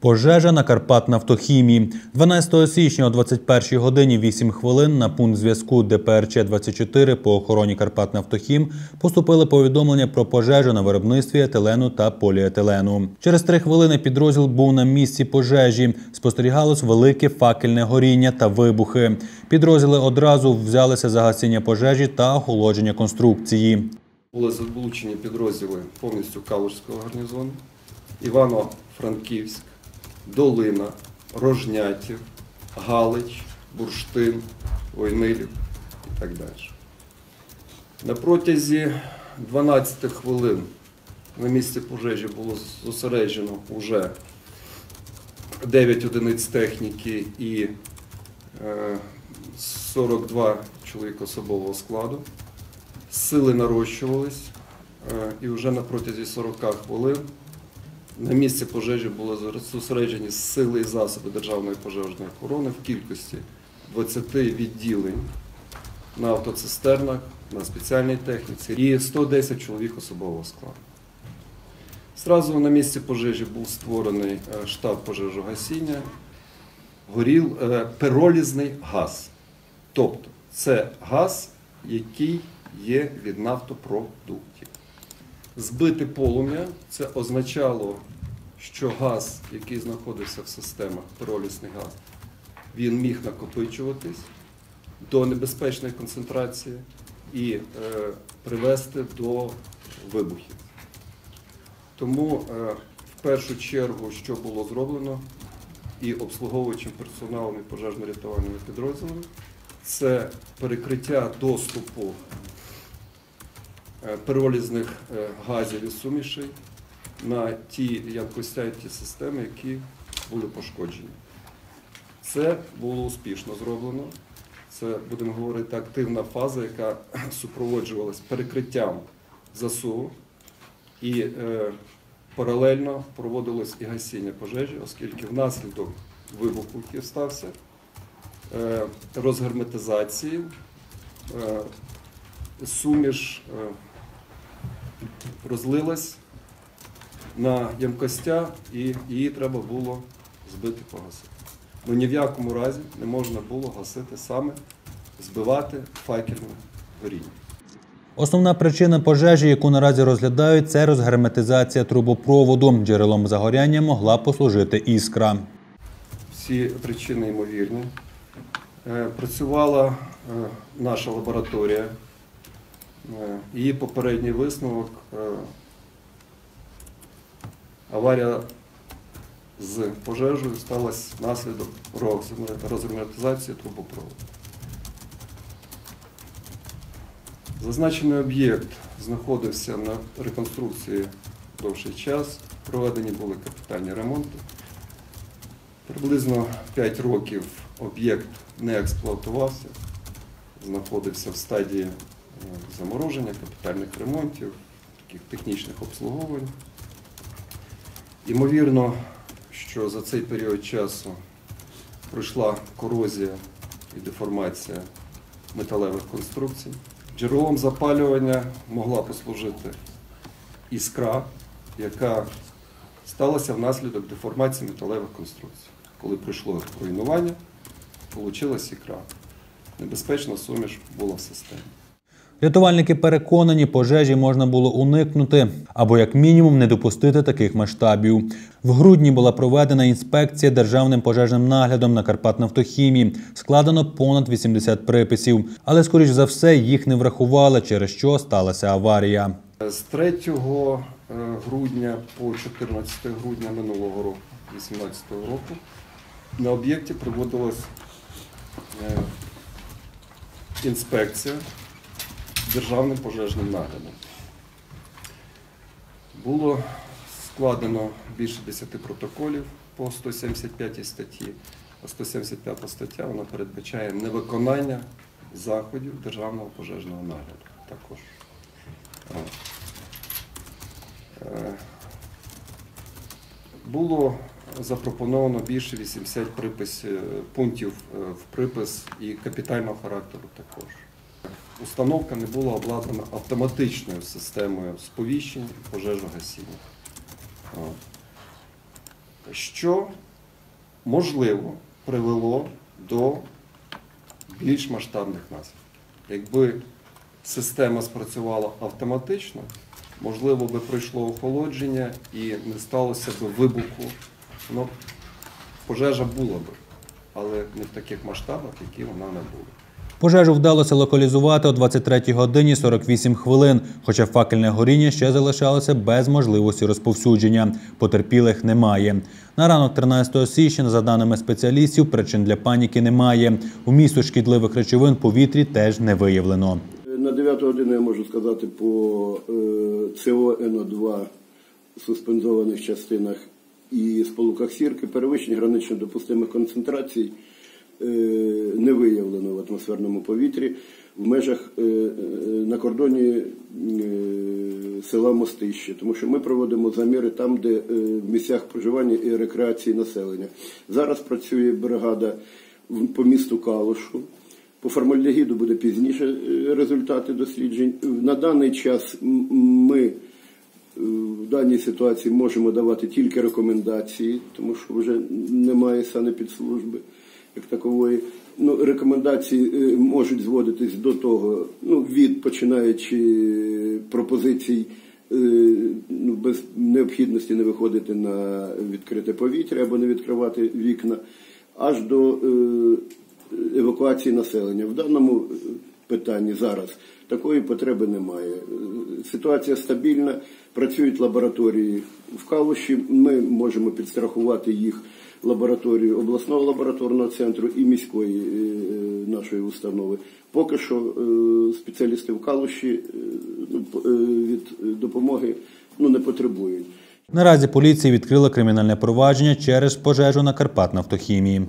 Пожежа на Карпатнафтохімії. 12 січня о 21 годині 8 хвилин на пункт зв'язку ДПРЧ-24 по охороні Карпатнафтохім поступили повідомлення про пожежу на виробництві етилену та поліетилену. Через три хвилини підрозділ був на місці пожежі. Спостерігалось велике факельне горіння та вибухи. Підрозділи одразу взялися за гасіння пожежі та охолодження конструкції. Були залучені підрозділи повністю Калужського гарнізону, Івано-Франківськ, Долина, Рожнятів, Галич, Бурштин, Ойнилів і так далі. На протязі 12 хвилин на місці пожежі було зосереджено вже 9 одиниць техніки і е, 42 чоловік особового складу. Сили нарощувались, е, і вже на протязі 40 хвилин на місці пожежі були зосереджені сили і засоби Державної пожежної охорони в кількості 20 відділень на автоцистернах, на спеціальній техніці і 110 чоловік особового складу. Зразу на місці пожежі був створений е, штаб пожежогасіння, горів е, пиролізний газ. Тобто це газ, який є від нафтопродуктів. Збити полум'я це означало, що газ, який знаходився в системах, пиролісний газ, він міг накопичуватись до небезпечної концентрації і е, привести до вибухів. Тому е, в першу чергу, що було зроблено і обслуговуючим персоналом і пожежно-рятувальними підрозділами, це перекриття доступу е, пиролізних е, газів і сумішей на ті ті системи, які були пошкоджені. Це було успішно зроблено. Це, будемо говорити, активна фаза, яка супроводжувалась перекриттям засуву і е, паралельно проводилось і гасіння пожежі, оскільки внаслідок вибуху, який стався, е, розгерметизації, е, суміш е, розлилась на ямкостя і її треба було збити погасити. Ну ні в якому разі не можна було гасити саме, збивати факельне горіння. Основна причина пожежі, яку наразі розглядають, це розгерметизація трубопроводу. Джерелом загоряння могла послужити іскра. Всі причини ймовірні. Е, Працювала е, наша лабораторія. Е, Її попередній висновок е, аварія з пожежею сталася внаслідок розгерметизації трубопроводу. Зазначений об'єкт знаходився на реконструкції довший час. Проведені були капітальні ремонти. Приблизно 5 років об'єкт не експлуатувався, знаходився в стадії е, замороження, капітальних ремонтів, таких технічних обслуговувань. Ймовірно, що за цей період часу пройшла корозія і деформація металевих конструкцій. Джерелом запалювання могла послужити іскра, яка сталася внаслідок деформації металевих конструкцій. Коли пройшло руйнування, вийшла ікра. Небезпечна суміш була в системі. Рятувальники переконані, пожежі можна було уникнути або як мінімум не допустити таких масштабів. В грудні була проведена інспекція державним пожежним наглядом на Карпатнафтохімії. Складено понад 80 приписів, але скоріш за все їх не врахували, через що сталася аварія. З 3 е, грудня по 14 грудня минулого року, 2018 року, на об'єкті проводилась е, інспекція державним пожежним наглядом. Було складено більше 10 протоколів по 175 статті. А 175 стаття вона передбачає невиконання заходів державного пожежного нагляду також. Е, Було запропоновано більше 80 приписів, пунктів е, в припис і капітального характеру також. Установка не була обладнана автоматичною системою сповіщень пожежогасіння. Що можливо привело до більш масштабних наслідків. Якби система спрацювала автоматично, можливо би пройшло охолодження і не сталося би вибуху. Ну, пожежа була би, але не в таких масштабах, які вона не була. Пожежу вдалося локалізувати о 23 годині 48 хвилин, хоча факельне горіння ще залишалося без можливості розповсюдження. Потерпілих немає. На ранок 13 січня, за даними спеціалістів, причин для паніки немає. У місту шкідливих речовин повітрі теж не виявлено. На 9 годину я можу сказати по е, СО НО2 суспензованих частинах і сполуках сірки перевищень гранично допустимих концентрацій е, не виявлено в атмосферному повітрі в межах е, е, на кордоні е, села Мостище, тому що ми проводимо заміри там, де е, в місцях проживання і рекреації населення. Зараз працює бригада по місту Калушу. По формальдегіду буде пізніше е, результати досліджень. На даний час ми е, в даній ситуації можемо давати тільки рекомендації, тому що вже немає санепідслужби як такової. Ну, рекомендації е, можуть зводитись до того, ну, від починаючи е, пропозицій е, ну, без необхідності не виходити на відкрите повітря або не відкривати вікна, аж до евакуації населення. В даному питанні зараз такої потреби немає. Ситуація стабільна, працюють лабораторії в Калуші. Ми можемо підстрахувати їх лабораторію обласного лабораторного центру і міської е, нашої установи. Поки що е, спеціалісти в Калуші е, ну, е, від е, допомоги ну, не потребують. Наразі поліція відкрила кримінальне провадження через пожежу на Карпатнафтохімії.